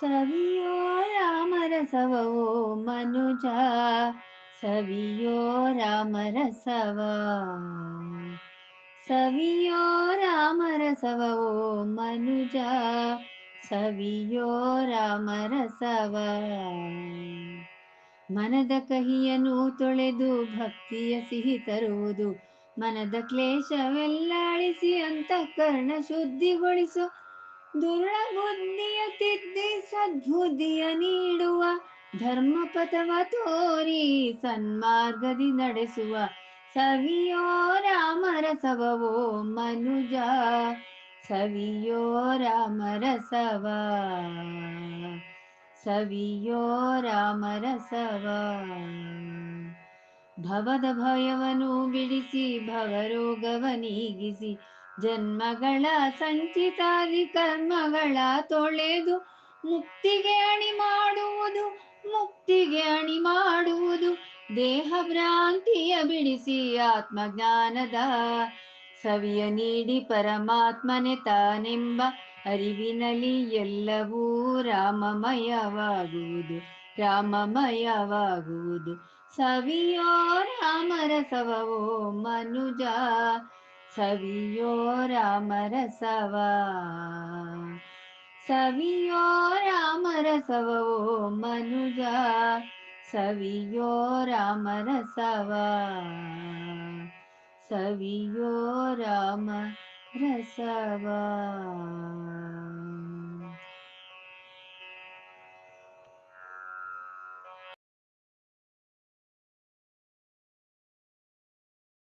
ಸವಿಯೋ ರಾಮರಸವೋ ಮನುಜ ಸವಿಯೋ ರಾಮರಸವ ಸವಿಯೋ ರಾಮರಸವೋ ಮನುಜ ಸವಿಯೋ ರಾಮರಸವ ಮನದ ಕಹಿಯನ್ನು ತೊಳೆದು ಭಕ್ತಿಯ ಸಿಹಿ ತರುವುದು, ಮನದ ಕ್ಲೇಶವೆಲ್ಲ ಅಳಿಸಿ ಅಂತಃಕರಣ ಶುದ್ಧಿಗೊಳಿಸು. ದುರ್ಳ ಬುದ್ಧಿಯ ತಿದ್ದಿ ಸದ್ಬುದ್ಧಿಯ ನೀಡುವ ಧರ್ಮಪಥವ ತೋರಿ ಸನ್ಮಾರ್ಗದಿ ನಡೆಸುವ ಸವಿಯೋ ರಾಮರಸವೋ ಮನುಜ, ಸವಿಯೋ ರಾಮರಸವ ಸವಿಯೋ ರಾಮರಸವ ಭವದ ಭಯವನ್ನು ಬಿಡಿಸಿ ಭವರೋಗವ ನೀಗಿಸಿ ಜನ್ಮಗಳ ಸಂಚಿತಾದಿ ಕರ್ಮಗಳ ತೊಳೆದು ಮುಕ್ತಿಗೆ ಅಣಿ ಮಾಡುವುದು, ಮುಕ್ತಿಗೆ ಅಣಿ ಮಾಡುವುದು. ದೇಹ ಭ್ರಾಂತಿಯ ಬಿಡಿಸಿ ಆತ್ಮಜ್ಞಾನದ ಸವಿಯ ನೀಡಿ ಪರಮಾತ್ಮನೆ ತಾನೆಂಬ ಅರಿವಿನಲ್ಲಿ ಎಲ್ಲವೂ ರಾಮಮಯವಾಗುವುದು ರಾಮಮಯವಾಗುವುದು. ಸವಿಯೋ ರಾಮರಸವೋ ಮನುಜ ಸವಿಯೋ ರಾಮರಸವ ಸವಿಯೋ ರಾಮರಸವೋ ಮನುಜ ಸವಿಯೋ ರಾಮರಸವ ಸವಿಯೋ ರಾಮ ರಸವ